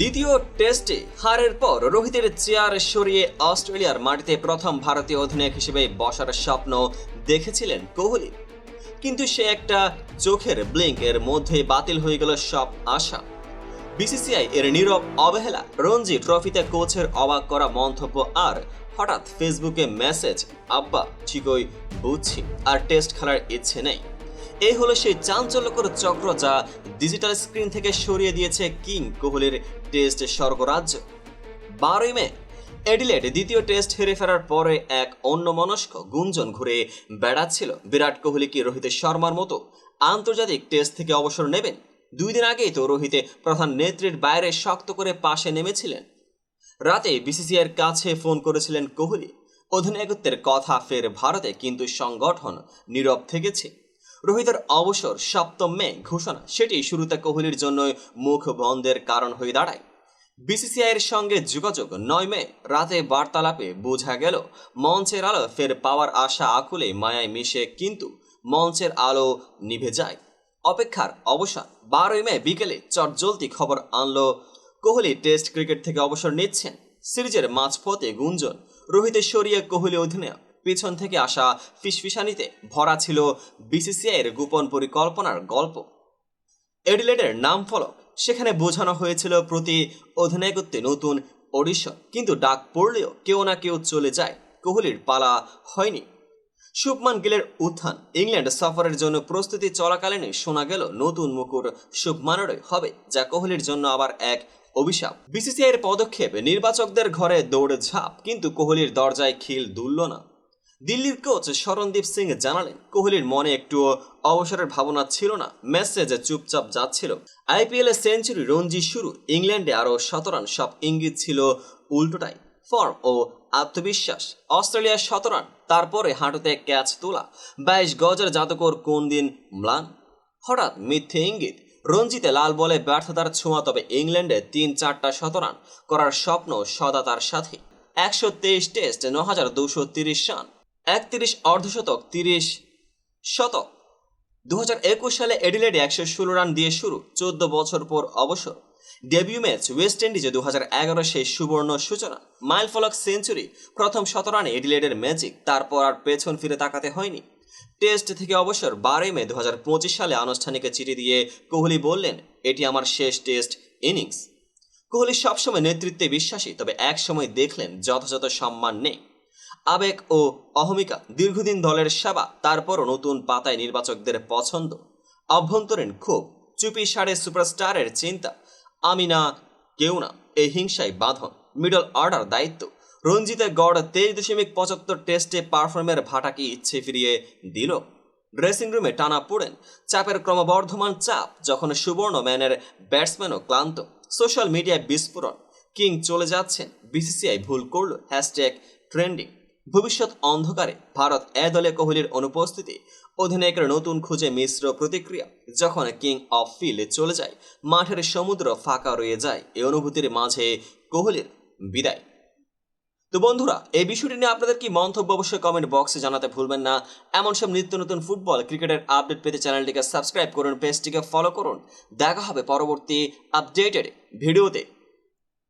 দ্বিতীয় টেস্টে হারের পর রোহিতের চেয়ার সরিয়ে অস্ট্রেলিয়ার মাটিতে প্রথম ভারতীয় অধিনায়ক হিসেবে বসার স্বপ্ন দেখেছিলেন কোহলি। কিন্তু সে একটা চোখের ব্লিঙ্ক এর মধ্যে বাতিল হয়ে গেল সব আশা। বিসিসিআই এর নীরব অবহেলা, রঞ্জি ট্রফিতে কোচের অবাক করা মন্তব্য আর হঠাৎ ফেসবুকে মেসেজ, আব্বা, ঠিকই বুঝছি, আর টেস্ট খেলার ইচ্ছে নেই। এই হলো সেই চাঞ্চল্যকর চক্র যা ডিজিটাল স্ক্রিন থেকে সরিয়ে দিয়েছে কিং কোহলির টেস্ট স্বর্গরাজ্য। বারোই মে এডিলেড দ্বিতীয় টেস্ট হেরে ফেরার পরে এক অন্যমনস্ক গুঞ্জন ঘুরে বেড়াচ্ছিল। বিরাট কোহলি কি রোহিত শর্মার মতো আন্তর্জাতিক টেস্ট থেকে অবসর নেবেন? দুই দিন আগেই তো রোহিতে প্রধান নেত্রীর বাইরে শক্ত করে পাশে নেমেছিলেন। রাতে বিসিসিআইয়ের কাছে ফোন করেছিলেন কোহলি। অধিনায়কত্বের কথা ফের ভারতে কিন্তু সংগঠন নীরব থেকেছে। রোহিতের অবসর সপ্তম মে ঘোষণা। সেটি শুরুতে কোহলির জন্য মুখ বন্ধের কারণ হয়ে দাঁড়ায়। বিসিসিআইয়ের সঙ্গে যোগাযোগ নয় মে রাতে বার্তালাপে বোঝা গেল, মঞ্চের আলো ফের পাওয়ার আশা আকুলে মায়ায় মিশে কিন্তু মঞ্চের আলো নিভে যায়। অপেক্ষার অবসান, বারোই মে বিকেলে চটজলতি খবর আনলো কোহলি টেস্ট ক্রিকেট থেকে অবসর নিচ্ছেন। সিরিজের মাঝপথে গুঞ্জন রোহিতের সরিয়ে কোহলি অধিনায়ক। পিছন থেকে আসা ফিসফিসানিতে ভরা ছিল বিসিসিআইয়ের গোপন পরিকল্পনার গল্প। এডিলেডের নাম ফলক, সেখানে বোঝানো হয়েছিল প্রতি অধিনায়কত্বে নতুন অডিশন, কিন্তু ডাক পড়লেও কেউ না কেউ চলে যায়, কোহলির পালা হয়নি। শুভমান গিলের উত্থান, ইংল্যান্ড সফরের জন্য প্রস্তুতি চলাকালীনই শোনা গেল নতুন মুকুট শুভমানেরই হবে, যা কোহলির জন্য আবার এক অভিশাপ। বিসিসিআই এর পদক্ষেপ নির্বাচকদের ঘরে দৌড় ঝাঁপ কিন্তু কোহলির দরজায় খিল দুলল না। দিল্লির কোচ শরণদীপ সিং জানালেন। কোহলির মনে একটুও অবসরের ভাবনা ছিল না, মেসেজ চুপচাপ যাচ্ছিল। আইপিএল সেঞ্চুরি রঞ্জি শুরু, ইংল্যান্ডে আরও শতরান সব ইঙ্গিত ছিল উল্টোটাই। ফর্ম ও আত্মবিশ্বাস, অস্ট্রেলিয়ার শতরান তারপরে হাঁটুতে ক্যাচ তোলা। বাইশ গজের জাতকর কোন দিন ম্লান? হঠাৎ মিথ্যে ইঙ্গিত, রঞ্জিতে লাল বলে ব্যর্থতার ছোঁয়া, তবে ইংল্যান্ডে তিন চারটা শতরান করার স্বপ্ন সদা তার সাথে। একশো তেইশ টেস্ট ন হাজার দুশো তিরিশ রান। একত্রিশ অর্ধশতক তিরিশ শতক। দু হাজার একুশ সালে এডিলেডে একশো ষোলো রান দিয়ে শুরু, চোদ্দ বছর পর অবসর। ডেবিউ ম্যাচ ওয়েস্ট ইন্ডিজে দু হাজার এগারো সেই সুবর্ণ সূচনা। মাইল ফলক সেঞ্চুরি, প্রথম শতরানে এডিলেডের ম্যাজিক, তারপর আর পেছন ফিরে তাকাতে হয়নি। টেস্ট থেকে অবসর বারোই মে দু হাজার পঁচিশ সালে আনুষ্ঠানিক চিঠি দিয়ে কোহলি বললেন, এটি আমার শেষ টেস্ট ইনিংস। কোহলি সবসময় নেতৃত্বে বিশ্বাসী, তবে এক সময় দেখলেন যথাযথ সম্মান নেই। আবেগ ও অহমিকা দীর্ঘদিন দলের সেবা, তারপরও নতুন পাতায় নির্বাচকদের পছন্দ। অভ্যন্তরীণ ক্ষোভ, চুপি সারে সুপারস্টারের চিন্তা, আমি না, কেউ না, এই হিংসায় বাঁধন। মিডল অর্ডার দায়িত্ব রঞ্জিতে গড় তেইশ দশমিক পঁচাত্তর টেস্টে পারফর্মের ভাটাকে ইচ্ছে ফিরিয়ে দিল। ড্রেসিং রুমে টানা পড়েন, চাপের ক্রমবর্ধমান চাপ, যখন সুবর্ণ ম্যানের ব্যাটসম্যানও ক্লান্ত। সোশ্যাল মিডিয়ায় বিস্ফোরণ, কিং চলে যাচ্ছেন, বিসিসিআই ভুল করল, হ্যাশট্যাগ ট্রেন্ডিং ভবিষ্যৎ অন্ধকারে ভারত এ দলে কোহলির অনুপস্থিতি, অধিনায়কের নতুন খুঁজে মিশ্র প্রতিক্রিয়া যখন কিং অফ ফিল্ডে চলে যায়, মাঠের সমুদ্র ফাঁকা রয়ে যায় এই অনুভূতির মাঝে কোহলির বিদায়। তো বন্ধুরা, এই বিষয়টি নিয়ে আপনাদের কি মন্তব্য অবশ্যই কমেন্ট বক্সে জানাতে ভুলবেন না। এমন সব নিত্য নতুন ফুটবল ক্রিকেটের আপডেট পেতে চ্যানেলটিকে সাবস্ক্রাইব করুন পেজটিকে ফলো করুন। দেখা হবে পরবর্তী আপডেটেড ভিডিওতে।